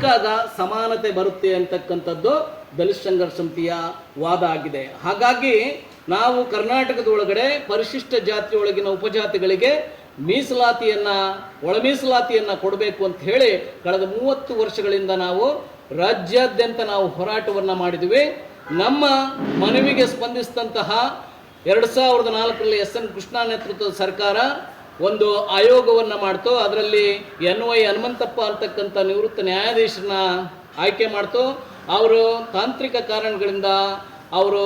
ಇದ್ದಾಗ ಸಮಾನತೆ ಬರುತ್ತೆ ಅಂತಕ್ಕಂಥದ್ದು ದಲಿತ ಸಂಘರ್ಷ ಸಮಿತಿಯ ವಾದ ಆಗಿದೆ. ಹಾಗಾಗಿ ನಾವು ಕರ್ನಾಟಕದ ಒಳಗಡೆ ಪರಿಶಿಷ್ಟ ಜಾತಿಯೊಳಗಿನ ಉಪಜಾತಿಗಳಿಗೆ ಮೀಸಲಾತಿಯನ್ನ ಒಳ ಮೀಸಲಾತಿಯನ್ನ ಕೊಡಬೇಕು ಅಂತ ಹೇಳಿ ಕಳೆದ ಮೂವತ್ತು ವರ್ಷಗಳಿಂದ ನಾವು ರಾಜ್ಯಾದ್ಯಂತ ನಾವು ಹೋರಾಟವನ್ನ ಮಾಡಿದ್ವಿ. ನಮ್ಮ ಮನವಿಗೆ ಸ್ಪಂದಿಸಿದಂತಹ ಎರಡು ಸಾವಿರದ ನಾಲ್ಕರಲ್ಲಿ ಎಸ್ ಎನ್ ಕೃಷ್ಣ ನೇತೃತ್ವದ ಸರ್ಕಾರ ಒಂದು ಆಯೋಗವನ್ನು ಮಾಡ್ತೋ, ಅದರಲ್ಲಿ ಎನ್ ವೈ ಹನುಮಂತಪ್ಪ ಅಂತಕ್ಕಂಥ ನಿವೃತ್ತ ನ್ಯಾಯಾಧೀಶರನ್ನ ಆಯ್ಕೆ ಮಾಡ್ತೋ, ಅವರು ತಾಂತ್ರಿಕ ಕಾರಣಗಳಿಂದ ಅವರು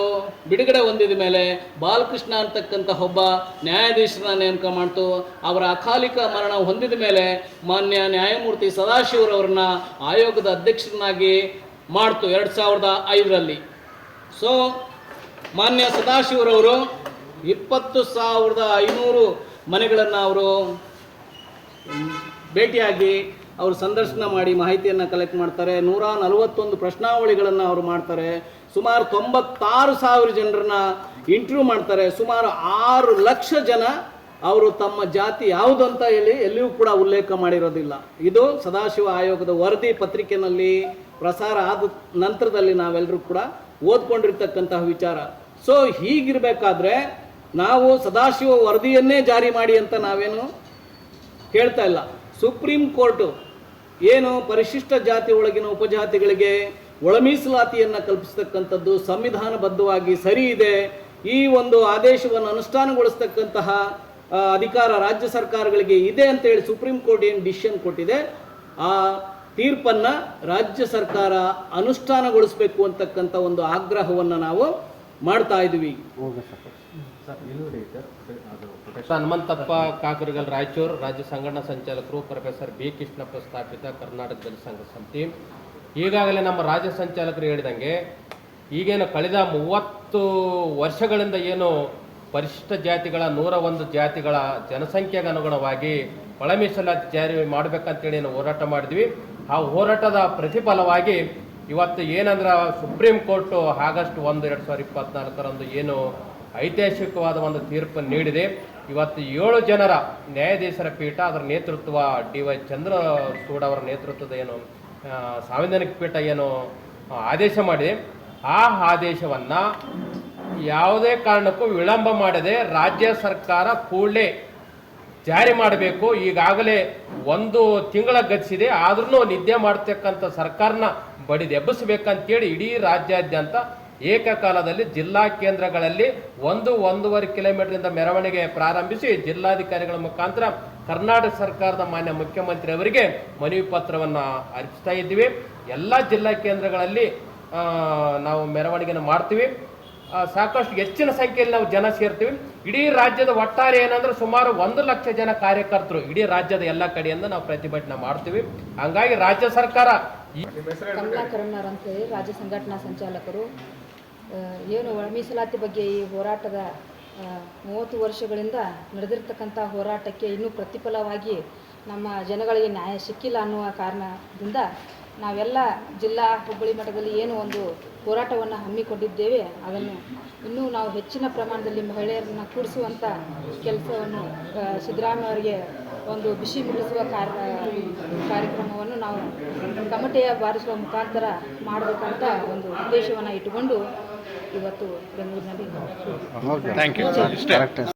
ಬಿಡುಗಡೆ ಹೊಂದಿದ ಮೇಲೆ ಬಾಲಕೃಷ್ಣ ಅಂತಕ್ಕಂಥ ಒಬ್ಬ ನ್ಯಾಯಾಧೀಶರನ್ನ ನೇಮಕ ಮಾಡ್ತು, ಅವರ ಅಕಾಲಿಕ ಮರಣ ಹೊಂದಿದ ಮೇಲೆ ಮಾನ್ಯ ನ್ಯಾಯಮೂರ್ತಿ ಸದಾಶಿವರವ್ರನ್ನ ಆಯೋಗದ ಅಧ್ಯಕ್ಷರನ್ನಾಗಿ ಮಾಡ್ತು ಎರಡು ಸಾವಿರದ ಐದರಲ್ಲಿ. ಸೊ ಮಾನ್ಯ ಸದಾಶಿವರವರು ಇಪ್ಪತ್ತು ಸಾವಿರದ ಐನೂರು ಮನೆಗಳನ್ನು ಅವರು ಭೇಟಿಯಾಗಿ ಅವರು ಸಂದರ್ಶನ ಮಾಡಿ ಮಾಹಿತಿಯನ್ನು ಕಲೆಕ್ಟ್ ಮಾಡ್ತಾರೆ. ನೂರ ನಲವತ್ತೊಂದು ಪ್ರಶ್ನಾವಳಿಗಳನ್ನು ಅವರು ಮಾಡ್ತಾರೆ. ಸುಮಾರು ತೊಂಬತ್ತಾರು ಸಾವಿರ ಜನರನ್ನ ಇಂಟರ್ವ್ಯೂ ಮಾಡ್ತಾರೆ. ಸುಮಾರು ಆರು ಲಕ್ಷ ಜನ ಅವರು ತಮ್ಮ ಜಾತಿ ಯಾವುದು ಅಂತ ಹೇಳಿ ಎಲ್ಲಿಯೂ ಕೂಡ ಉಲ್ಲೇಖ ಮಾಡಿರೋದಿಲ್ಲ. ಇದು ಸದಾಶಿವ ಆಯೋಗದ ವರದಿ ಪತ್ರಿಕೆಯಲ್ಲಿ ಪ್ರಸಾರ ಆದ ನಂತರದಲ್ಲಿ ನಾವೆಲ್ಲರೂ ಕೂಡ ಓದ್ಕೊಂಡಿರ್ತಕ್ಕಂತಹ ವಿಚಾರ. ಸೊ ಹೀಗಿರಬೇಕಾದ್ರೆ ನಾವು ಸದಾಶಿವ ವರದಿಯನ್ನೇ ಜಾರಿ ಮಾಡಿ ಅಂತ ನಾವೇನು ಕೇಳ್ತಾ ಇಲ್ಲ. ಸುಪ್ರೀಂ ಕೋರ್ಟು ಏನು ಪರಿಶಿಷ್ಟ ಜಾತಿ ಒಳಗಿನ ಉಪಜಾತಿಗಳಿಗೆ ಒಳ ಮೀಸಲಾತಿಯನ್ನು ಕಲ್ಪಿಸ್ತಕ್ಕಂಥದ್ದು ಸಂವಿಧಾನಬದ್ಧವಾಗಿ ಸರಿ ಇದೆ. ಈ ಒಂದು ಆದೇಶವನ್ನು ಅನುಷ್ಠಾನಗೊಳಿಸ್ತಕ್ಕಂತಹ ಅಧಿಕಾರ ರಾಜ್ಯ ಸರ್ಕಾರಗಳಿಗೆ ಇದೆ ಅಂತ ಹೇಳಿ ಸುಪ್ರೀಂ ಕೋರ್ಟ್ ಏನು ಡಿಸಿಷನ್ ಕೊಟ್ಟಿದೆ. ಆ ತೀರ್ಪನ್ನ ರಾಜ್ಯ ಸರ್ಕಾರ ಅನುಷ್ಠಾನಗೊಳಿಸಬೇಕು ಅಂತಕ್ಕಂಥ ಒಂದು ಆಗ್ರಹವನ್ನು ನಾವು ಮಾಡ್ತಾ ಇದ್ವಿ. ಹನುಮಂತಪ್ಪ ಕಾಕರಗಲ್ ರಾಯಚೂರು ರಾಜ್ಯ ಸಂಘಟನಾ ಸಂಚಾಲಕರು ಪ್ರೊಫೆಸರ್ ಬಿ ಕೃಷ್ಣಪ್ಪ ಸ್ಥಾಪಿತ ಕರ್ನಾಟಕ ಜನಸಂಘ ಸಂಘ ಸಮಿತಿ. ಈಗಾಗಲೇ ನಮ್ಮ ರಾಜ್ಯ ಸಂಚಾಲಕರು ಹೇಳಿದಂಗೆ ಈಗೇನು ಕಳೆದ ಮೂವತ್ತು ವರ್ಷಗಳಿಂದ ಏನು ಪರಿಶಿಷ್ಟ ಜಾತಿಗಳ, ನೂರ ಒಂದು ಜಾತಿಗಳ ಜನಸಂಖ್ಯೆಗೆ ಅನುಗುಣವಾಗಿ ಒಳ ಮೀಸಲಾತಿ ಜಾರಿ ಮಾಡ್ಬೇಕಂತೇಳಿ ಏನು ಹೋರಾಟ ಮಾಡಿದ್ವಿ. ಆ ಹೋರಾಟದ ಪ್ರತಿಫಲವಾಗಿ ಇವತ್ತು ಏನಂದ್ರೆ ಸುಪ್ರೀಂ ಕೋರ್ಟು ಆಗಸ್ಟ್ ಒಂದು, ಎರಡು ಸಾವಿರದ ಇಪ್ಪತ್ನಾಲ್ಕರಂದು ಏನು ಐತಿಹಾಸಿಕವಾದ ಒಂದು ತೀರ್ಪು ನೀಡಿದೆ. ಇವತ್ತು ಏಳು ಜನರ ನ್ಯಾಯಾಧೀಶರ ಪೀಠ ಅದರ ನೇತೃತ್ವ ಡಿ ವೈ ಚಂದ್ರಚೂಡ್ ಅವರ ನೇತೃತ್ವದ ಏನು ಸಾಂವಿಧಾನಿಕ ಪೀಠ ಏನು ಆದೇಶ ಮಾಡಿದೆ. ಆ ಆದೇಶವನ್ನು ಯಾವುದೇ ಕಾರಣಕ್ಕೂ ವಿಳಂಬ ಮಾಡದೆ ರಾಜ್ಯ ಸರ್ಕಾರ ಕೂಡಲೇ ಜಾರಿ ಮಾಡಬೇಕು. ಈಗಾಗಲೇ ಒಂದು ತಿಂಗಳ ಗತಿಸಿದೆ. ಆದ್ರೂ ನಿದ್ದೆ ಮಾಡ್ತಕ್ಕಂಥ ಸರ್ಕಾರನ ಬಡಿದು ಎಬ್ಬಿಸ್ಬೇಕಂತೇಳಿ ಇಡೀ ರಾಜ್ಯಾದ್ಯಂತ ಏಕಕಾಲದಲ್ಲಿ ಜಿಲ್ಲಾ ಕೇಂದ್ರಗಳಲ್ಲಿ ಒಂದು ಒಂದೂವರೆ ಕಿಲೋಮೀಟರ್ನಿಂದ ಮೆರವಣಿಗೆ ಪ್ರಾರಂಭಿಸಿ ಜಿಲ್ಲಾಧಿಕಾರಿಗಳ ಮುಖಾಂತರ ಕರ್ನಾಟಕ ಸರ್ಕಾರದ ಮಾನ್ಯ ಮುಖ್ಯಮಂತ್ರಿ ಅವರಿಗೆ ಮನವಿ ಪತ್ರವನ್ನು ಅರ್ಪಿಸ್ತಾ ಇದ್ದೀವಿ. ಎಲ್ಲ ಜಿಲ್ಲಾ ಕೇಂದ್ರಗಳಲ್ಲಿ ನಾವು ಮೆರವಣಿಗೆನ ಮಾಡ್ತೀವಿ. ಸಾಕಷ್ಟು ಹೆಚ್ಚಿನ ಸಂಖ್ಯೆಯಲ್ಲಿ ನಾವು ಜನ ಸೇರ್ತೀವಿ. ಇಡೀ ರಾಜ್ಯದ ಒಟ್ಟಾರೆ ಏನಂದ್ರೆ ಸುಮಾರು ಒಂದು ಲಕ್ಷ ಜನ ಕಾರ್ಯಕರ್ತರು ಇಡೀ ರಾಜ್ಯದ ಎಲ್ಲ ಕಡೆಯಿಂದ ನಾವು ಪ್ರತಿಭಟನೆ ಮಾಡ್ತೀವಿ. ಹಂಗಾಗಿ ರಾಜ್ಯ ಸರ್ಕಾರ ಈ ಕಮಲಾ ಕರುಣಾರ್ ಅಂತೇಳಿ ರಾಜ್ಯ ಸಂಘಟನಾ ಸಂಚಾಲಕರು. ಏನು ಒಳ ಮೀಸಲಾತಿ ಬಗ್ಗೆ ಈ ಹೋರಾಟದ ಮೂವತ್ತು ವರ್ಷಗಳಿಂದ ನಡೆದಿರ್ತಕ್ಕಂಥ ಹೋರಾಟಕ್ಕೆ ಇನ್ನೂ ಪ್ರತಿಫಲವಾಗಿ ನಮ್ಮ ಜನಗಳಿಗೆ ನ್ಯಾಯ ಸಿಕ್ಕಿಲ್ಲ ಅನ್ನುವ ಕಾರಣದಿಂದ ನಾವೆಲ್ಲ ಜಿಲ್ಲಾ ಹುಬ್ಬಳ್ಳಿ ಮಠದಲ್ಲಿ ಏನು ಒಂದು ಹೋರಾಟವನ್ನು ಹಮ್ಮಿಕೊಂಡಿದ್ದೇವೆ ಅದನ್ನು ಇನ್ನೂ ನಾವು ಹೆಚ್ಚಿನ ಪ್ರಮಾಣದಲ್ಲಿ ಮಹಿಳೆಯರನ್ನ ಕೂಡಿಸುವಂಥ ಕೆಲಸವನ್ನು ಸಿದ್ದರಾಮಯ್ಯ ಅವರಿಗೆ ಒಂದು ಬಿಸಿ ಮುಟ್ಟಿಸುವ ಕಾರ್ಯ ಕಾರ್ಯಕ್ರಮವನ್ನು ನಾವು ಕಮಟೆಯ ಬಾರಿಸುವ ಮುಖಾಂತರ ಮಾಡಬೇಕಂತ ಒಂದು ಉದ್ದೇಶವನ್ನು ಇಟ್ಟುಕೊಂಡು ಇವತ್ತು ಬೆಂಗಳೂರಿನಲ್ಲಿ ಥ್ಯಾಂಕ್ ಯು